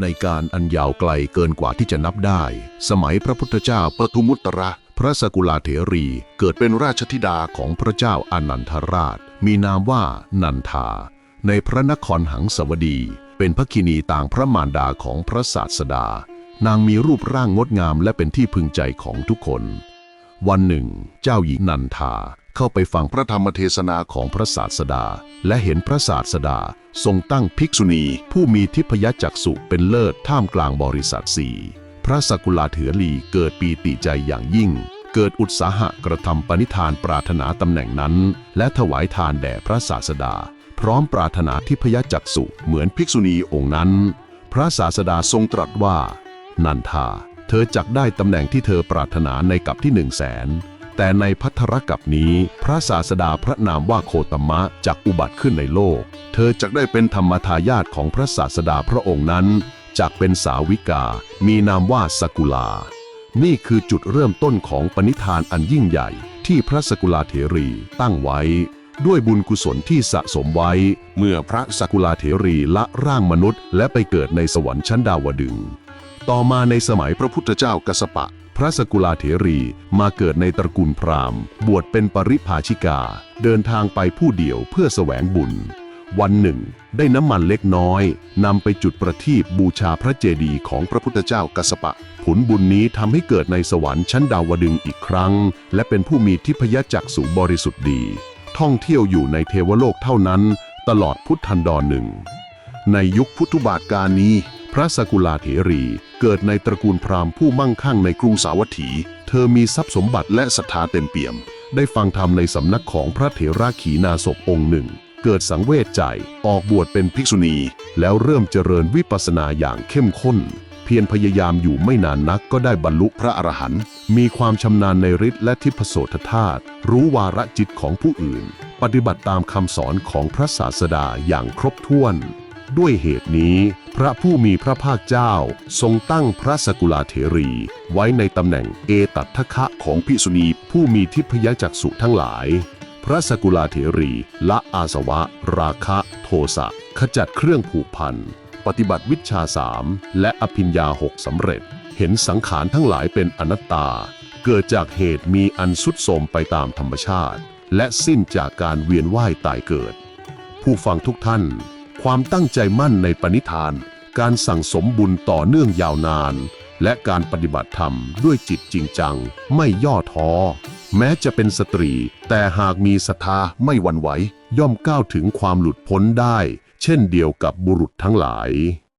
ในการอันยาวไกลเกินกว่าที่จะนับได้ สมัยพระพุทธเจ้าปทุมุตระ พระสกุลาเถรีเกิดเป็นราชธิดาของพระเจ้าอานันทราช มีนามว่านันทา ในพระนครหังสวดี เป็นพระคินีต่างพระมารดาของพระศาสดา นางมีรูปร่างงดงามและเป็นที่พึงใจของทุกคน วันหนึ่ง เจ้าหญิงนันทา เข้าไปฟังพระธรรมเทศนาของพระศาสดา และเห็นพระศาสดา ทรงตั้งภิกษุณี ผู้มีทิพยจักษุเป็นเลิศท่ามกลางบริษัทสี่พระสกุลาเถรีเกิดปีติใจอย่างยิ่ง เกิดอุตสาหะกระทำปณิธานปรารถนาตำแหน่งนั้น และถวายทานแด่พระศาสดา พร้อมปรารถนาทิพยจักษุเหมือนภิกษุณีองค์นั้น พระศาสดาทรงตรัสว่า นันทา เธอจักได้ตำแหน่งที่เธอปรารถนาในกับที่หนึ่งแสน แต่ในพัทธรกับนี้ พระศาสดาพระนามว่าโคตมะจักอุบัติขึ้นในโลก เธอจักได้เป็นธรรมทายาทของพระศาสดาพระองค์นั้นจักเป็นสาวิกา มีนามว่าสกุลา นี่คือจุดเริ่มต้นของปณิธานอันยิ่งใหญ่ ที่พระสกุลาเถรีตั้งไว้ ด้วยบุญกุศลที่สะสมไว้ เมื่อพระสกุลาเถรีละร่างมนุษย์ และไปเกิดในสวรรค์ชั้นดาวดึง ต่อมาในสมัยพระพุทธเจ้ากัสปะ พระสกุลาเถรีมาเกิดในตระกูลพราหมณ์ บวชเป็นปริภาชิกา เดินทางไปผู้เดียวเพื่อแสวงบุญ วันหนึ่ง ได้น้ำมันเล็กน้อยนำไปจุดประทีปบูชาพระเจดีย์ของพระพุทธเจ้ากัสสปะ ผลบุญนี้ทำให้เกิดในสวรรค์ชั้นดาวดึงอีกครั้ง และเป็นผู้มีทิพยจักษุบริสุทธิ์ดี ท่องเที่ยวอยู่ในเทวโลกเท่านั้น ตลอดพุทธันดรหนึ่งในยุคพุทธุบาทการนี้ พระสกุลาเถรีเกิดในตระกูลพราหมณ์ผู้มั่งคั่งในกรุงสาวัตถี เธอมีทรัพย์สมบัติและศรัทธาเต็มเปี่ยม ได้ฟังธรรมในสำนักของพระเถระขีนาศพองค์หนึ่ง เกิดสังเวชใจ ออกบวชเป็นภิกษุณี แล้วเริ่มเจริญวิปัสสนาอย่างเข้มข้น เพียรพยายามอยู่ไม่นานนักก็ได้บรรลุพระอรหันต์ มีความชำนาญในฤทธิ์และทิพโสทธาตุ รู้วาระจิตของผู้อื่น ปฏิบัติตามคำสอนของพระศาสดาอย่างครบถ้วน ด้วยเหตุนี้ พระผู้มีพระภาคเจ้า ทรงตั้งพระสกุลาเถรี ไว้ในตำแหน่งเอตัทคะของภิกษุณีผู้มีทิพยจักษุทั้งหลาย พระสกุลาเถรีละอาสวะ ราคะ โทสะขจัดเครื่องผูกพัน ปฏิบัติวิชาสามและอภิญญาหกสำเร็จ เห็นสังขารทั้งหลายเป็นอนัตตา เกิดจากเหตุมีอันสุดโทมไปตามธรรมชาติ และสิ้นจากการเวียนว่ายตายเกิด ผู้ฟังทุกท่าน ความตั้งใจมั่นในปณิธาน การสั่งสมบุญต่อเนื่องยาวนาน และการปฏิบัติธรรมด้วยจิตจริงจัง ไม่ย่อท้อ แม้จะเป็นสตรี แต่หากมีศรัทธาไม่หวั่นไหวย่อมก้าวถึงความหลุดพ้นได้ เช่นเดียวกับบุรุษทั้งหลาย